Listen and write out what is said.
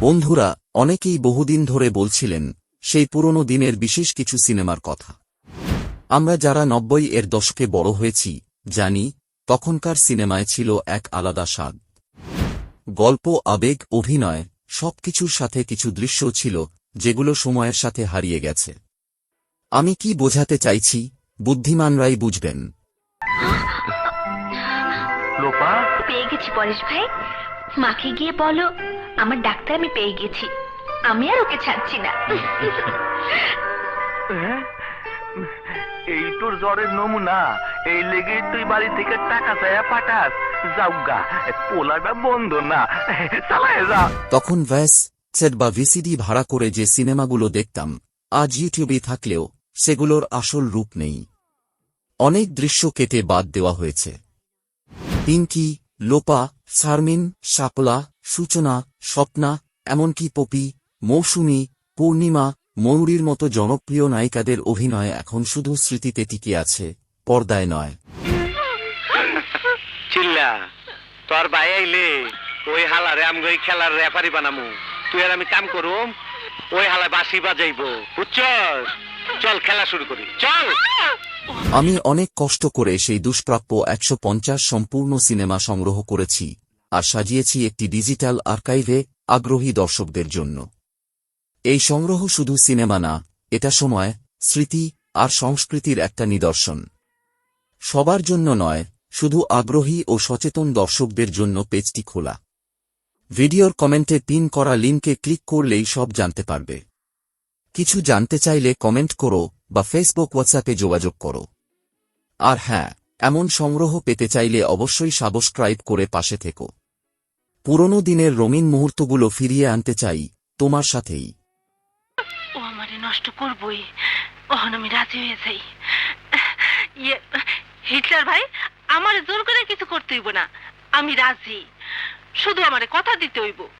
বন্ধুরা, অনেকেই বহুদিন ধরে বলছিলেন, সেই পুরনো দিনের বিশেষ কিছু সিনেমার কথা। আমরা যারা নব্বই এর দশকে বড় হয়েছি, জানি তখনকার সিনেমায় ছিল এক আলাদা স্বাদ। গল্প, আবেগ, অভিনয়, সবকিছুর সাথে কিছু দৃশ্য ছিল, যেগুলো সময়ের সাথে হারিয়ে গেছে। আমি কি বোঝাতে চাইছি, বুদ্ধিমানরাই বুঝবেন। লোপা? পেয়ে গেছি পরেশ ভাই। মাকে গিয়ে বলো আমার ডাক্তার আমি পেয়ে গেছি। আমি আর ওকে ছাড়ছি না। হ্যাঁ? এই তোর জ্বরের নমুনা এই লেগে তুই বাড়ি থেকে টাকা চাইয়া পাঠাস। যাউগা পোলাটা বন্ধ না। চালায় যা। তখন ভ্যাস সেট বা ভিসিডি ভাড়া করে যে সিনেমাগুলো দেখতাম আজ ইউটিউবে থাকলেও সেগুলোর আসল রূপ নেই। অনেক দৃশ্য কেটে বাদ দেওয়া হয়েছে। পিঙ্কি, লোপা শারমিন শাপলা, সূচনা, স্বপ্না, এমনকি পপি, মৌসুমী, পূর্ণিমা, ময়ূরীর মতো জনপ্রিয় নায়িকাদের অভিনয় এখন শুধু স্মৃতিতে টিকে আছে, পর্দায় নয়। খেলার আমি কাম করুম, ওই হালা বাসি বাজাইবো, বুঝছস? চল, খেলা শুরু করি। চল! আমি অনেক কষ্ট করে সেই দুষ্প্রাপ্য একশো পঞ্চাশ সম্পূর্ণ সিনেমা সংগ্রহ করেছি আর সাজিয়েছি একটি ডিজিটাল আর্কাইভে আগ্রহী দর্শকদের জন্য। এই সংগ্রহ শুধু সিনেমা না, এটা সময়, স্মৃতি আর সংস্কৃতির একটা নিদর্শন। সবার জন্য নয়, শুধু আগ্রহী ও সচেতন দর্শকদের জন্য পেজটি খোলা। ভিডিওর কমেন্টে পিন করা লিঙ্কে ক্লিক করলেই সব জানতে পারবে। কিছু জানতে চাইলে কমেন্ট করো বা ফেসবুক হোয়াটসঅ্যাপে যোগাযোগ করো। আর হ্যাঁ এমন সংগ্রহ পেতে চাইলে অবশ্যই সাবস্ক্রাইব করে পাশে থেকো। পুরনো দিনের রঙিন মুহূর্তগুলো ফিরিয়ে আনতে চাই তোমার সাথেই। ও আমারে নষ্ট করবই। ওহন আমি রাজি হয়ে যাই। ইয়ে হিটলার ভাই, আমার জোর করে কিছু করতে হইব না। আমি রাজি। শুধু আমারে কথা দিতে হইব।